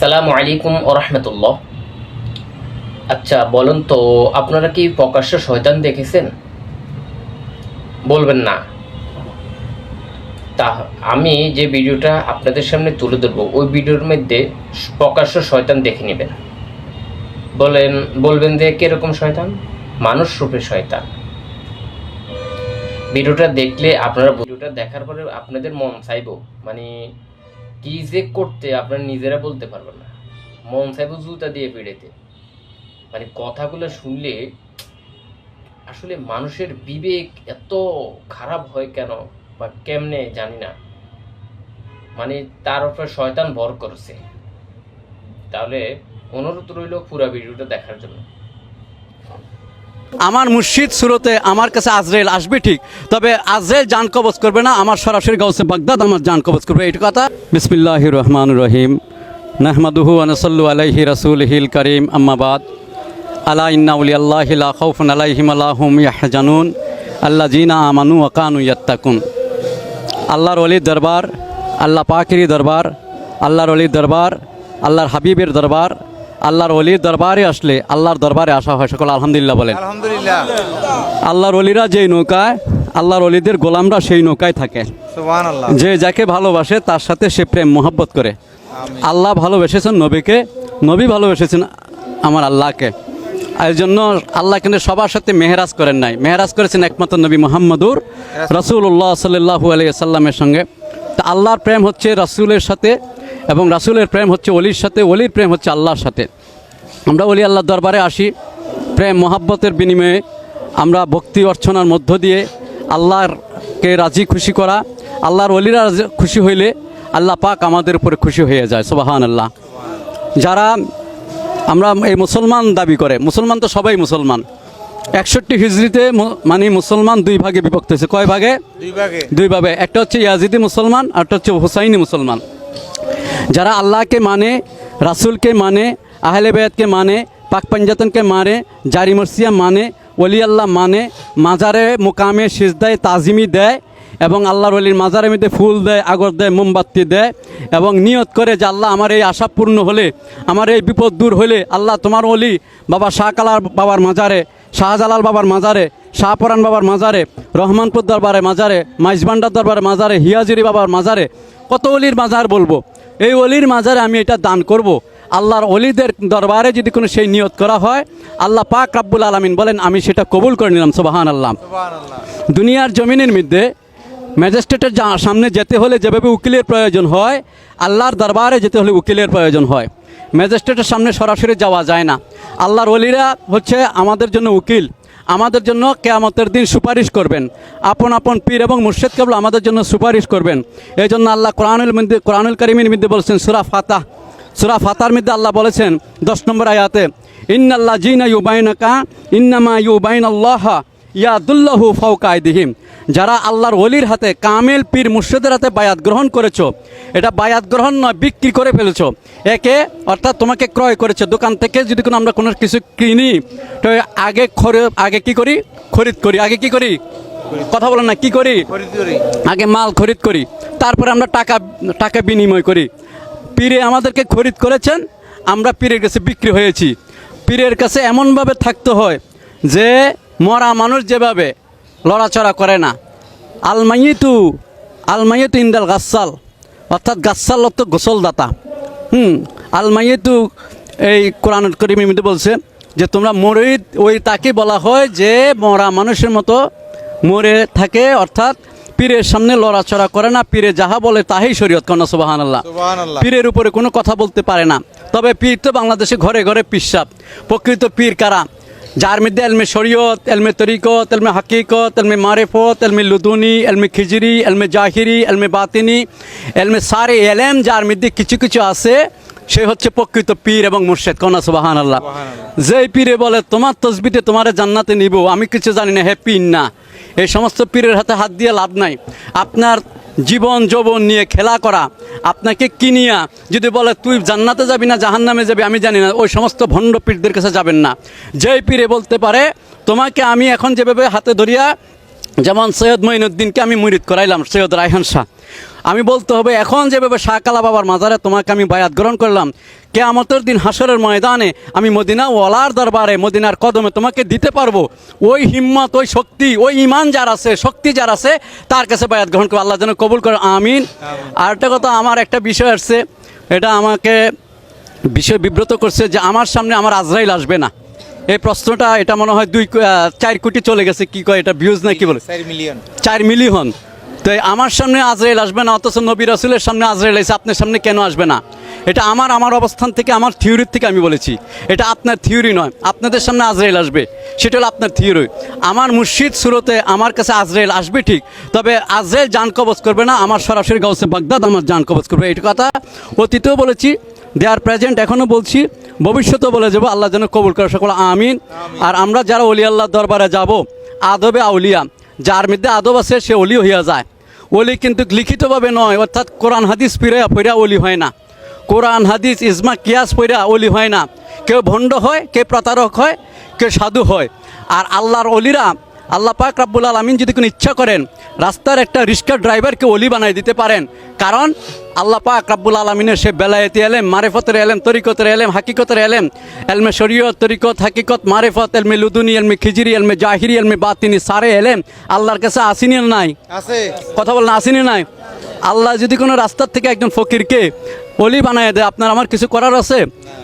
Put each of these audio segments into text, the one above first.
আসসালামু আলাইকুম ওরহমতুল্লাহ আচ্ছা বলুন তো, আপনারা কি প্রকাশ্য শয়তান দেখেছেন? বলবেন না। তা, আমি যে ভিডিওটা আপনাদের সামনে তুলে ধরবো, ওই ভিডিওর মধ্যে প্রকাশ্য শয়তান দেখে নেবেন। বলেন, বলবেন যে কীরকম শয়তান? মানুষ রূপে শয়তান। ভিডিওটা দেখলে আপনারা, ভিডিওটা দেখার পরে আপনাদের মন চাইব মানে কি যে করতে আপনারা নিজেরা বলতে পারবেন না। মন চাইব জুতা দিয়ে পেড়েতে মানে কথাগুলো শুনলে আসলে মানুষের বিবেক এত খারাপ হয় কেন বা কেমনে জানি না। মানে তার উপরে শয়তান ভর করছে। তাহলে অনুরোধ রইল পুরা ভিডিওটা দেখার জন্য। আমার মুর্শিদ সুরতে আমার কাছে আজরাইল আসবে ঠিক, তবে আজরাইল জান কবজ করবে না, আমার সরাসরি গাউসে বাগদাদ আমার জান কবজ করবে এইটা কথা? বিসমিল্লাহ রহমান রহিম, নাহমাদুহু আনসল্লু আলাইহি রাসুল হিল করিম আম্মাবাদ আলা ইন্নাউলি আল্লাহ খৌফুন আলাইহিম আল্লাহুম ইয়াহজানুন আল্লাহ জিনা আমানু ওয়াকানু ইয়াত্তাকুন। আল্লাহর অলির দরবার, আল্লাহ পাকিরি দরবার, আল্লাহর অলির দরবার, আল্লাহর হাবিবের দরবার আল্লাহর অলির দরবারে আসলে আল্লাহর দরবারে আসা হয় সকল আলহামদুলিল্লাহ বলেন। আলহামদুলিল্লাহ। আল্লাহর অলিরা যেই নৌকায় আল্লাহর অলিদের গোলামরা সেই নৌকায় থাকে। যে যাকে ভালোবাসে তার সাথে সে প্রেম মোহাব্বত করে। আল্লাহ ভালোবেসেছেন নবীকে নবী ভালোবেসেছেন আমার আল্লাহকে। এই জন্য আল্লাহ কিন্তু সবার সাথে মেহরাজ করেন নাই। মেহরাজ করেছেন একমাত্র নবী মোহাম্মদুর রসুল্লাহ সাল্লাহু আলিয়া সাল্লামের সঙ্গে। তা আল্লাহর প্রেম হচ্ছে রাসূলের সাথে এবং রাসূলের প্রেম হচ্ছে অলির সাথে অলির প্রেম হচ্ছে আল্লাহর সাথে। আমরা অলি আল্লাহর দরবারে আসি প্রেম মহাব্বতের বিনিময়ে আমরা ভক্তি অর্চনার মধ্য দিয়ে আল্লাহরকে রাজি খুশি করা আল্লাহর অলিরা খুশি হইলে আল্লাহ পাক আমাদের উপরে খুশি হয়ে যায় সুবাহান আল্লাহ যারা আমরা এই মুসলমান দাবি করে মুসলমান তো সবাই মুসলমান। একষট্টি হিজড়িতে মানে মুসলমান দুই ভাগে বিভক্ত হয়েছে। কয় ভাগে? দুই ভাগে। দুই ভাবে একটা হচ্ছে ইয়াজিদি মুসলমান আর একটা হচ্ছে হুসাইনি মুসলমান। যারা আল্লাহকে মানে রাসূলকে মানে আহলে বেয়াতকে মানে পাক পাঞ্জাতনকে মানে জারি মরসিয়া মানে ওলি আল্লাহ মানে মাজারে মোকামে সিজদায় তাজিমি দেয় এবং আল্লাহর অলির মাজারের মধ্যে ফুল দেয়, আগর দেয়, মোমবাতি দেয় এবং নিয়ত করে যে আল্লাহ আমার এই আশা পূর্ণ হলে, আমার এই বিপদ দূর হলে আল্লাহ তোমার অলি বাবা শাহ কালার বাবার মাজারে, শাহজালাল বাবার মাজারে শাহপরান বাবার মাজারে, রহমানপুর দরবারে মাজারে, মাইজবান্ডার দরবারে মাজারে, হিয়াজিরি বাবার মাজারে, কত অলির মাজার বলব? এই অলির মাজারে আমি এটা দান করব। আল্লাহর অলিদের দরবারে যদি কোনো সেই নিয়ত করা হয় আল্লাহ পাক রাব্বুল আলমিন বলেন আমি সেটা কবুল করে নিলাম সোবাহান আল্লাহ আল্লাহ দুনিয়ার জমিনের মধ্যে ম্যাজিস্ট্রেটের যা- সামনে যেতে হলে যেভাবে উকিলের প্রয়োজন হয় আল্লাহর দরবারে যেতে হলে উকিলের প্রয়োজন হয়। ম্যাজিস্ট্রেটের সামনে সরাসরি যাওয়া যায় না। আল্লাহর অলিরা হচ্ছে আমাদের জন্য উকিল। আমাদের জন্য কেয়ামতের দিন সুপারিশ করবেন। আপন আপন পীর এবং মুর্শেদ কেবল আমাদের জন্য সুপারিশ করবেন। এই জন্য আল্লাহ কোরআনুল মধ্যে কোরআনুল করিমের মধ্যে বলছেন সুরা ফাতাহ। সুরা ফাতার মধ্যে আল্লাহ বলেছেন দশ নম্বর আয়াতে ইন্নাল্লাহ জিনা ইউবাইনাকা, ইন্নামা ইউবাইন আল্লাহ ইয়াদুল্লাহু ফৌকায়দিহিম যারা আল্লাহর অলির হাতে কামেল পীর মুর্শিদের হাতে বায়াত গ্রহণ করেছ এটা বায়াত গ্রহণ নয় বিক্রি করে ফেলেছো। একে অর্থাৎ তোমাকে ক্রয় করেছে। দোকান থেকে যদি কোনো আমরা কোনো কিছু কিনি তো আগে খরে আগে কি করি? খরিদ করি। আগে কি করি? কথা বলেন না কি করি। আগে মাল খরিদ করি। তারপরে আমরা টাকা টাকা বিনিময় করি। পীরে আমাদেরকে খরিদ করেছেন আমরা পীরের কাছে বিক্রি হয়েছি। পীরের কাছে এমনভাবে থাকতে হয় যে মরা মানুষ যেভাবে লড়াচড়া করে না। আলমাইতু আলমাইতু ইন্দাল গাছাল অর্থাৎ গাছাল অর্থ গোসলদাতা। হুম আলমাইতু এই কোরআন করিমের মধ্যে বলছে যে তোমরা মরিদ ওই তাকে বলা হয় যে মরা মানুষের মতো মরে থাকে অর্থাৎ পীরের সামনে লড়াচড়া করে না। পীরে যাহা বলে তাহাই শরীয়ত কন্যা সুবাহান আল্লাহ পীরের উপরে কোনো কথা বলতে পারে না। তবে পীর তো বাংলাদেশে ঘরে ঘরে পিসাব। প্রকৃত পীর কারা? যার মধ্যে এলমে শরীয়ত এলমে তরিকত এলমে হাকিকত এলমে মারেফত এলমে লুদুনি এলমে খিজরি এলমে জাহিরি এলমে বাতিনি এলমে সারে এলেম যার মধ্যে কিছু কিছু আছে সে হচ্ছে প্রকৃত পীর এবং মুর্শেদ কন্যা সুবাহান আল্লাহ যেই পীরে বলে তোমার তসবিতে তোমারে জান্নাতে নিব আমি কিছু জানি না হে পীর না এই সমস্ত পীরের হাতে হাত দিয়ে লাভ নাই আপনার জীবন যৌবন নিয়ে খেলা করা, আপনাকে কিনিয়া যদি বলে তুই জান্নাতে যাবি না জাহান নামে যাবি, আমি জানি না, ওই সমস্ত ভণ্ড পীরদের কাছে যাবেন না। যেই পীরে বলতে পারে, তোমাকে আমি এখন যেভাবে হাতে ধরিয়া যেমন সৈয়দ মঈনুদ্দিনকে আমি মুরিদ করাইলাম সৈয়দ রায়হান শাহ। আমি বলতে হবে এখন যেভাবে শাহকালা বাবার মাজারে তোমাকে আমি বায়াত গ্রহণ করলাম কেয়ামতের দিন হাসরের ময়দানে আমি মদিনা ওয়ালার দরবারে মদিনার কদমে তোমাকে দিতে পারব। ওই হিম্মত ওই শক্তি ওই ইমান যার আছে শক্তি যার আছে তার কাছে বায়াত গ্রহণ করব। আল্লাহ যেন কবুল করে আমিন। আর একটা কথা আমার একটা বিষয় আসছে এটা আমাকে বিষয় বিব্রত করছে যে আমার সামনে আমার আজরাইল আসবে না। এই প্রশ্নটা এটা মনে হয় দুই চার কোটি চলে গেছে কি কয় এটা ভিউজ না কি বলে? চার মিলিয়ন চার মিলিয়ন তো আমার সামনে আজরাইল আসবে না অথচ নবী রাসুলের সামনে আজরাইল এসে আপনার সামনে কেন আসবে না? এটা আমার আমার অবস্থান থেকে আমার থিওরির থেকে আমি বলেছি। এটা আপনার থিওরি নয় আপনাদের সামনে আজরাইল আসবে। সেটা হলো আপনার থিওরি আমার মুর্শিদ সুরতে আমার কাছে আজরাইল আসবে ঠিক তবে আজরাইল যান কবচ করবে না আমার সরাসরি গাউসে বাগদাদ আমার যান কবচ করবে। এটা কথা অতীতেও বলেছি দে আর প্রেজেন্ট এখনও বলছি। ভবিষ্যতেও বলে যাব আল্লাহ যেন কবুল করে সকল আমিন। আর আমরা যারা অলি আল্লাহ দরবারে যাব আদবে আউলিয়া যার মধ্যে আদব আছে সে অলি হইয়া যায়। অলি কিন্তু লিখিতভাবে নয় অর্থাৎ কোরআন হাদিস পিরাইয়া পইরা অলি হয় না। কোরআন হাদিস ইজমা কিয়াস পইরা অলি হয় না। কেউ ভণ্ড হয় কে প্রতারক হয় কেউ সাধু হয়। আর আল্লাহর অলিরা আল্লাহ পাক রাব্বুল আলমিন যদি কোনো ইচ্ছা করেন রাস্তার একটা রিক্সা ড্রাইভারকে অলি বানাই দিতে পারেন। কারণ আল্লাহ পাক রাব্বুল আলমিনের সে বেলায়েতি এলেম মারেফতের এলেম তরিকতের এলেম হাকিকতের এলেম এলমে শরীয়ত তরিকত হাকিকত মারেফত এলমে লুদুনি এলমে খিজিরি এলমে জাহিরি এলমে বাতিনি সারে এলেম আল্লাহর কাছে আসিনি নাই? আছে। কথা বলেন আসেনি নাই? আল্লাহ যদি কোনো রাস্তার থেকে একজন ফকিরকে অলি বানায় দেয় আপনার আমার কিছু করার আছে?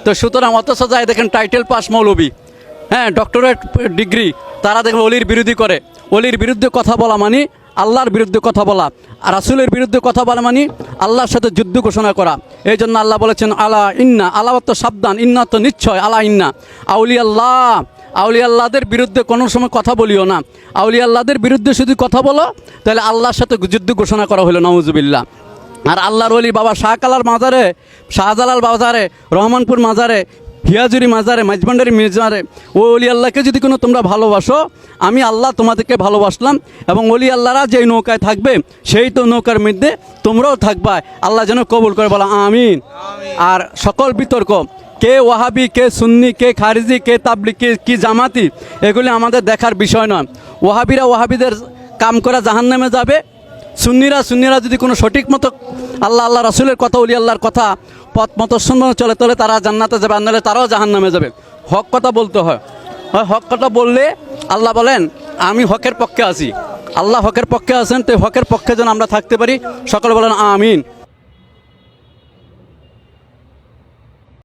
তো সুতরাং অথচ যায় দেখেন টাইটেল পাস মৌলবী। হ্যাঁ ডক্টরেট ডিগ্রি তারা দেখবে অলির বিরোধী করে। অলির বিরুদ্ধে কথা বলা মানে আল্লাহর বিরুদ্ধে কথা বলা। আর রাসুলের বিরুদ্ধে কথা বলা মানে আল্লাহর সাথে যুদ্ধ ঘোষণা করা। এই জন্য আল্লাহ বলেছেন, আলা ইন্না আল্লাহ তো সাবধান, ইন্না তো নিশ্চয়, আলা ইন্না। আউলি আল্লাহ আউলি আল্লাহদের বিরুদ্ধে কোনো সময় কথা বলিও না। আউলি আল্লাহদের বিরুদ্ধে শুধু কথা বলো, তাহলে আল্লাহর সাথে যুদ্ধ ঘোষণা করা হলো নওয়াজুবিল্লাহ আর আল্লাহর অলি বাবা শাহকালার মাজারে, শাহজালাল বাজারে, রহমানপুর মাজারে হিয়াজুরি মাজারে মাঝবান্ডারি মাজারে ও অলি আল্লাহকে যদি কোনো তোমরা ভালোবাসো আমি আল্লাহ তোমাদেরকে ভালোবাসলাম এবং অলি আল্লাহরা যেই নৌকায় থাকবে সেই তো নৌকার মধ্যে তোমরাও থাকবা। আল্লাহ যেন কবুল করে বলো আমিন। আর সকল বিতর্ক কে ওয়াহাবি কে সুন্নি কে খারিজি কে তাবলি কে কি জামাতি এগুলি আমাদের দেখার বিষয় নয়। ওয়াহাবিরা ওয়াহাবিদের কাম করা জাহান্নামে যাবে। সুন্নিরা সুন্নিরা যদি কোনো সঠিক মতো আল্লাহ আল্লাহ রাসুলের কথা উলি আল্লাহর কথা পথ মতো সুন্দর চলে, তোলে তারা জান্নাতে যাবে, আর তারাও তারাও জাহান্নামে যাবে। হক কথা বলতে হয়। হয় হক কথা বললে আল্লাহ বলেন, আমি হকের পক্ষে আছি। আল্লাহ হকের পক্ষে আছেন, তো হকের পক্ষে যেন আমরা থাকতে পারি। সকলে বলেন, আমিন।